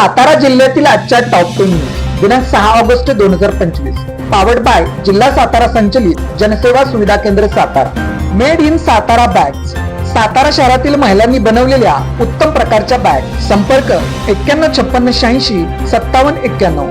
सातारा जिल्ह्यातील आजच्या top ten news दिनांक सहा ऑगस्ट दोन हजार पंचवीस. पावड बाय जिल्हा सातारा संचलित जनसेवा सुविधा केंद्र Satara. Made in Satara bags Satara शहरातील महिलांनी बनवलेल्या उत्तम प्रकारच्या बॅग संपर्क एक्क्याण्णव छप्पन्न शहाऐंशी सत्तावन्न एक्क्याण्णव.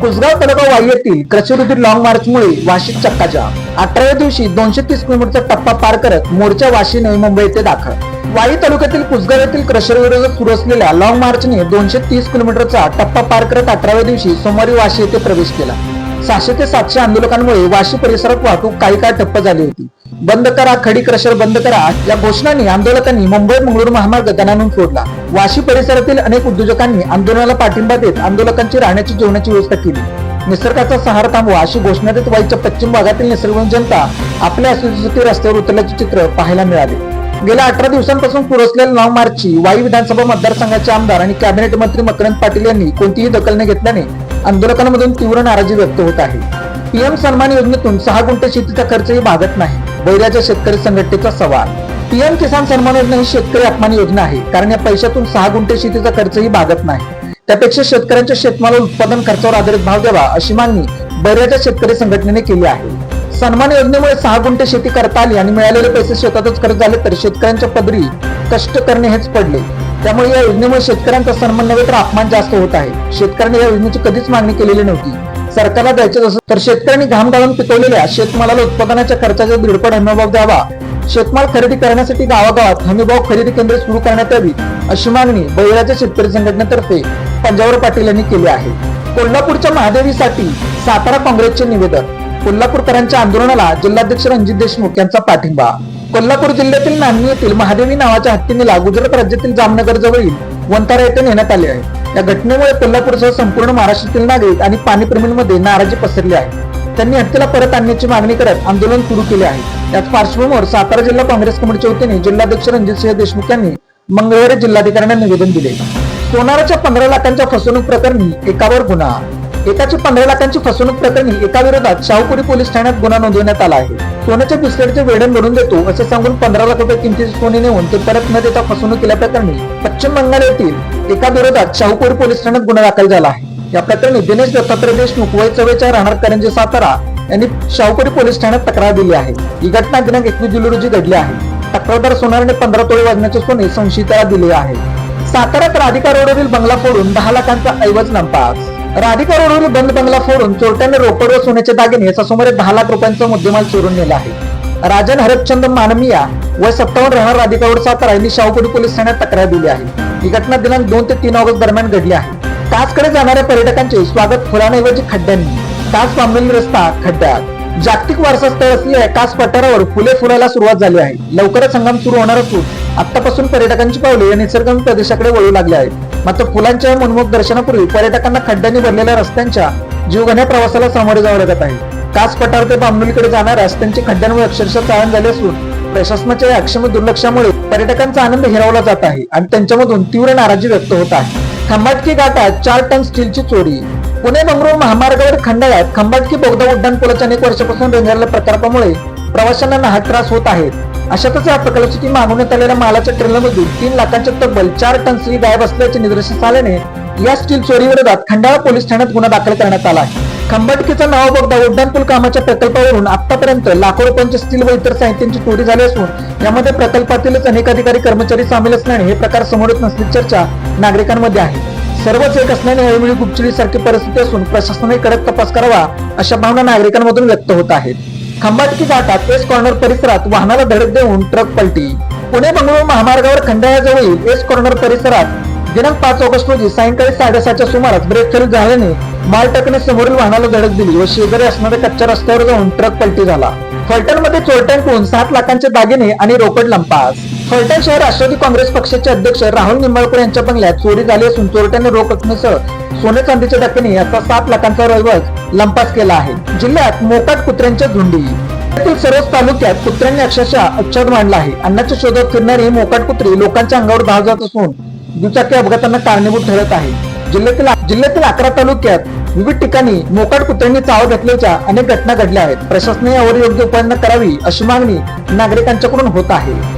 कुसगाव तालुका वाई येथील कृषीविधी लॉंग मार्च मुळे वाशिक चक्काजाम अठराव्या दिवशी दोनशे तीस किलोमीटरचा टप्पा पार करत मोर्चा वाशी नवी मुंबई येथे दाखल. वाई तालुक्यातील कुसगाव येथील क्रशर विरोधात सुरू असलेल्या लॉंग मार्चने दोनशे तीस किलोमीटरचा टप्पा पार करत अठराव्या दिवशी सोमवारी वाशी येथे प्रवेश केला. सहाशे ते सातशे आंदोलकांमुळे वाशी परिसरात वाहतूक काही काळ ठप्प झाली होती. बंद करा खडी क्रशर बंद करा. या घोषणांनी आंदोलकांनी मुंबई मंगळूर महामार्ग दणानून सोडला वाशी परिसरातील अनेक उद्योजकांनी आंदोलनाला पाठिंबा देत आंदोलकांची राहण्याची जेवणाची व्यवस्था केली. निसर्गाचा सहारा थांबवा अशी घोषणा देत वाईच्या पश्चिम भागातील निसर्गवंत जनता आपल्या अस्तित्वासाठी रस्त्यावर उतरल्याचे चित्र पाहायला मिळाले. गेल्या अठरा दिवसांपासून पुरसलेल्या असलेल्या मार्चची वाई विधानसभा मतदारसंघाचे आमदार आणि कॅबिनेट मंत्री मकरंद पाटील यांनी कोणतीही दखल न घेतल्याने आंदोलकांमधून तीव्र नाराजी व्यक्त होत आहे. पीएम सन्मान योजनेतून सहा गुंठे शेतीचा खर्चही भागत नाही. बैराच्या शेतकरी संघटनेचा सवाल. पीएम किसान सन्मान योजना ही शेतकरी अपमान योजना आहे कारण या पैशातून सहा गुंठे शेतीचा खर्चही भागत नाही. त्यापेक्षा शेतकऱ्यांच्या शेतमालाला उत्पादन खर्चावर आधारित भाव द्यावा अशी मागणी बैराच्या शेतकरी संघटनेने केली आहे. सन्मान योजनेमुळे सहा गुंठे शेती करता आली आणि मिळालेले पैसे शेतातच खर्च झाले तर शेतकऱ्यांच्या पदरी कष्ट करणे हेच पडले. त्यामुळे या योजनेमुळे शेतकऱ्यांचा सन्मान नव्हे तर अपमान जास्त होत आहे. शेतकऱ्यांनी या योजनेची कधीच मागणी केलेली नव्हती. सरकारला द्यायचे असेल तर शेतकऱ्यांनी घाम घालून पिकवलेल्या शेतमालाला उत्पादनाच्या खर्चाचा दीडपट हमीभाव द्यावा. शेतमाल खरेदी करण्यासाठी गावागावात हमीभाव खरेदी केंद्र सुरू करण्यात यावी अशी मागणी बैराच्या शेतकरी संघटनेतर्फे पंजाबराव पाटील यांनी केली आहे. कोल्हापूरच्या महादेवीसाठी सातारा काँग्रेसचे निवेदन. कोल्हापूरकरांच्या आंदोलनाला जिल्हाध्यक्ष रणजित देशमुख यांचा पाठिंबा. कोल्हापूर जिल्ह्यातील नान्नी येथील महादेवी नावाच्या हत्तीनेला गुजरात राज्यातील जामनगर जवळील वंतारा येथे नेण्यात आले आहे. या घटनेमुळे कोल्हापूरसह संपूर्ण महाराष्ट्रातील नागरिक आणि पाणीप्रेमींमध्ये नाराजी पसरली आहे. त्यांनी हत्येला परत आणण्याची मागणी करत आंदोलन सुरू केले आहे. याच पार्श्वभूमीवर सातारा जिल्हा काँग्रेस कमिटीच्या वतीने जिल्हाध्यक्ष रणजितसिंह देशमुख यांनी मंगळवारी जिल्हाधिकाऱ्यांना निवेदन दिले. सोनाराच्या पंधरा लाखांच्या फसवणूक प्रकरणी एकावर गुन्हा? एकाची पंधरा लाखांची फसवणूक प्रकरणी एका विरोधात शाहूपुरी पोलीस ठाण्यात गुन्हा नोंदवण्यात आला आहे. सोन्याच्या बिस्लेटचे वेडण भरून देतो असे सांगून पंधरा लाख रुपये किमतीचे सोने नेऊन ते परत न देता फसवणूक केल्याप्रकरणी पश्चिम बंगाल येथील एका विरोधात शाहूपुरी पोलीस ठाण्यात गुन्हा दाखल झाला आहे. या प्रकरणी दिनेश दत्तात्रय देशमुख वय चव्वेचाळ राहणार करंजी सातारा यांनी शाहूपुरी पोलीस ठाण्यात तक्रार दिली आहे. ही घटना दिनांक एकवीस जुलै रोजी घडली आहे. तक्रारदार सोनारने पंधरा तोळे वाजण्याचे सोने संशयिताला दिले आहे. सातारा राधिका रोडवरील बंगला फोडून दहा लाखांचा ऐवज नापास. राधिका रोडवरील बंद बंगला फोडून चोरट्याने रोकड व सोन्याचे दागिने याचा सुमारे दहा लाख रुपयांचा मुद्देमाल चोरून नेला आहे. राजन हरपचंद मानमिया व सत्तावन्न राहणार राधिका रोड सातारा यांनी शाहूपुरी पोलीस ठाण्यात तक्रार दिली आहे. ही घटना दिनांक दोन ते तीन ऑगस्ट दरम्यान घडली आहे. कासकडे जाणाऱ्या पर्यटकांचे स्वागत फुलांऐवजी खड्ड्यांनी. कास पांबलेली रस्ता खड्ड्यात. जागतिक वारसा स्थळ असलेल्या कास पठारावर फुले फुलायला सुरुवात झाली आहे. लवकरच हंगाम सुरू होणार असून आतापासून पर्यटकांची पावले या निसर्गम प्रदेशाकडे वळू लागले आहेत. मात्र फुलांच्या मनमोहक दर्शनापूर्वी पर्यटकांना खड्ड्यांनी भरलेल्या रस्त्यांच्या जीवघण्या प्रवासाला सामोरे जावं लागत आहे. कास पठार ते बांबोलीकडे जाणाऱ्या रस्त्यांची खड्ड्यांमुळे अक्षरशः चाळण झाले असून प्रशासनाच्या या अक्षम दुर्लक्षामुळे पर्यटकांचा आनंद हिरावला जात आहे आणि त्यांच्यामधून तीव्र नाराजी व्यक्त होत आहे. खंबाटकी घाटात चार टन स्टीलची चोरी. पुणे बंगळूर महामार्गावर खंडाळ्यात खंबाटकी बोगदा उड्डाण पुलाच्या अनेक वर्षापासून रंगारलेल्या प्रकल्पामुळे प्रवाशांना हा त्रास होत आहेत अशातच या प्रकल्पासाठी मागवण्यात आलेल्या मालाच्या ट्रेलरमधून तीन लाखांच्या तब्बल चार टन स्त्री गायब असल्याचे निदर्शनास आल्याने या स्टील चोरीविरोधात खंडाळा पोलीस ठाण्यात गुन्हा दाखल करण्यात आला आहे. खंबाटकीचा नाव बोगदा उड्डाणपूल कामाच्या प्रकल्पावरून आतापर्यंत लाखो रुपयांचे स्टील व इतर साहित्यांची चोरी झाली असून यामध्ये प्रकल्पातीलच अनेक अधिकारी कर्मचारी सामील असल्याने हे प्रकार समोर येत नसली चर्चा नागरिकांमध्ये आहे. सर्वच एक असल्याने हळूहळू गुपचिडी सारखी परिस्थिती असून प्रशासनाने कडक तपास करावा अशा भावना नागरिकांमधून व्यक्त होत आहेत. खंबाटकी घाटात एस कॉर्नर परिसरात वाहनाला धडक देऊन ट्रक पलटी. पुणे बंगळुरू महामार्गावर खंडाळ्याजवळील एस कॉर्नर परिसरात दिनांक पाच ऑगस्ट रोजी सायंकाळी साडेसातच्या सुमारास ब्रेक फेल झाल्याने मालटकने समोरील वाहनाला धडक दिली व शेजारी असणाऱ्या कच्च्या रस्त्यावर जाऊन ट्रक पलटी झाला. फलटणमध्ये चोरट्यांकडून सात लाखांचे दागिने आणि रोकड लंपास. फलटण शहर राष्ट्रवादी काँग्रेस पक्षाचे अध्यक्ष राहुल निंबाळकर यांच्या बंगल्यात चोरी झाली असून चोरट्याने रोख रकमेसह सोने चांदीच्या दागिने याचा सात लाखांचा रहिवास लंपास केला आहे. जिल्ह्यात मोकाट कुत्र्यांच्या झुंडी. यातील सर्वच तालुक्यात कुत्र्यांनी अक्षरशः अच्छाद मांडला आहे. अन्नाच्या शोधात फिरणारी मोकाट कुत्री लोकांच्या अंगावर धाव जात असून दुचाकी अपघातांना कारणीभूत ठरत आहे. जिल्ह्यातील जिल्ह्यातील अकरा तालुक्यात विविध ठिकाणी मोकाट कुत्र्यांनी चाव घेतल्याच्या अनेक घटना घडल्या आहेत. प्रशासनाने यावर योग्य उपाययोजना करावी अशी मागणी नागरिकांच्याकडून होत आहे.